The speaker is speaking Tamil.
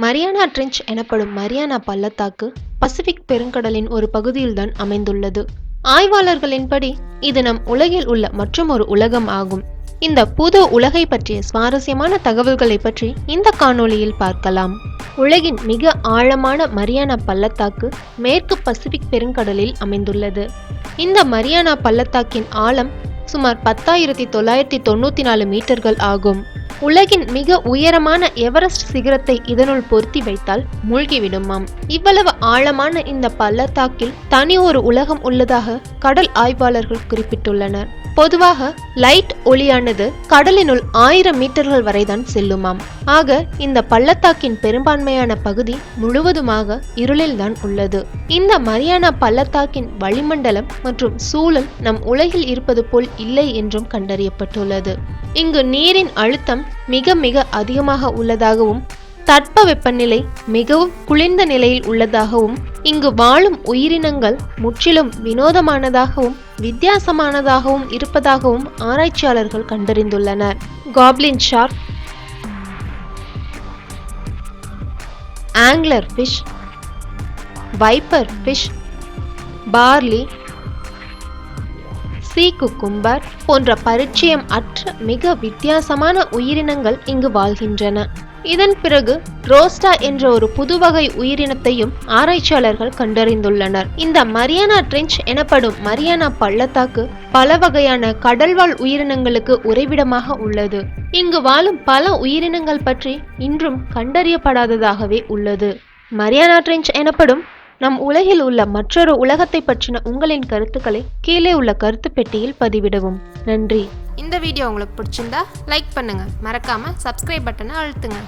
மரியானா ட்ரெஞ்ச் எனப்படும் மரியானா பள்ளத்தாக்கு பசிபிக் பெருங்கடலின் ஒரு பகுதியில்தான் அமைந்துள்ளது. ஆய்வாளர்களின்படி இது நம் உலகில் உள்ள மற்றுமொரு உலகம் ஆகும். இந்த புது உலகை பற்றிய சுவாரஸ்யமான தகவல்களை பற்றி இந்த காணொளியில் பார்க்கலாம். உலகின் மிக ஆழமான மரியானா பள்ளத்தாக்கு மேற்கு பசிபிக் பெருங்கடலில் அமைந்துள்ளது. இந்த மரியானா பள்ளத்தாக்கின் ஆழம் சுமார் பத்தாயிரத்தி தொள்ளாயிரத்தி தொண்ணூத்தி நாலு மீட்டர்கள் ஆகும். உலகின் மிக உயரமான எவரெஸ்ட் சிகரத்தை இதனுள் பொருத்தி வைத்தால் மூழ்கிவிடுமாம். இவ்வளவு ஆழமான இந்த பள்ளத்தாக்கில் தனி ஒரு உலகம் உள்ளதாக கடல் ஆய்வாளர்கள் குறிப்பிட்டுள்ளனர். பொதுவாக லைட் ஒளியானது கடலினுள் ஆயிரம் மீட்டர்கள் வரைதான் செல்லுமாம். ஆக இந்த பள்ளத்தாக்கின் பெரும்பான்மையான பகுதி முழுவதுமாக இருளில்தான் உள்ளது. இந்த மரியானா பள்ளத்தாக்கின் வளிமண்டலம் மற்றும் சூழல் நம் உலகில் இருப்பது போல் இல்லை என்றும் கண்டறியப்பட்டுள்ளது. இங்கு நீரின் அழுத்தம் மிக மிக அதிகமாக உள்ளதாகவும் தட்ப வெப்பநிலை மிகவும் குளிர்ந்த நிலையில் உள்ளதாகவும் இங்கு வாழும் உயிரினங்கள் முற்றிலும் வினோதமானதாகவும் வித்தியாசமானதாகவும் இருப்பதாகவும் ஆராய்ச்சியாளர்கள் கண்டறிந்துள்ளனர். Goblin shark angler fish viper fish barreleye sea cucumber போன்ற பரிச்சயம் அற்ற மிக வித்தியாசமான உயிரினங்கள் இங்கு வாழ்கின்றன. இதன் பிறகு ரோஸ்டா என்ற ஒரு புது வகை உயிரினத்தையும் ஆராய்ச்சியாளர்கள் கண்டறிந்துள்ளனர். இந்த மரியானா ட்ரெஞ்ச் எனப்படும் மரியானா பள்ளத்தாக்கு பல வகையான கடல்வாழ் உயிரினங்களுக்கு உறைவிடமாக உள்ளது. இங்கு வாழும் பல உயிரினங்கள் பற்றி இன்றும் கண்டறியப்படாததாகவே உள்ளது. மரியானா ட்ரெஞ்ச் எனப்படும் நம் உலகில் உள்ள மற்றொரு உலகத்தை பற்றின உங்களின் கருத்துக்களை கீழே உள்ள கருத்து பெட்டியில் பதிவிடவும். நன்றி. இந்த வீடியோ உங்களுக்கு பிடிச்சிருந்தா லைக் பண்ணுங்க. மறக்காம சப்ஸ்கிரைப் பட்டனை அழுத்துங்க.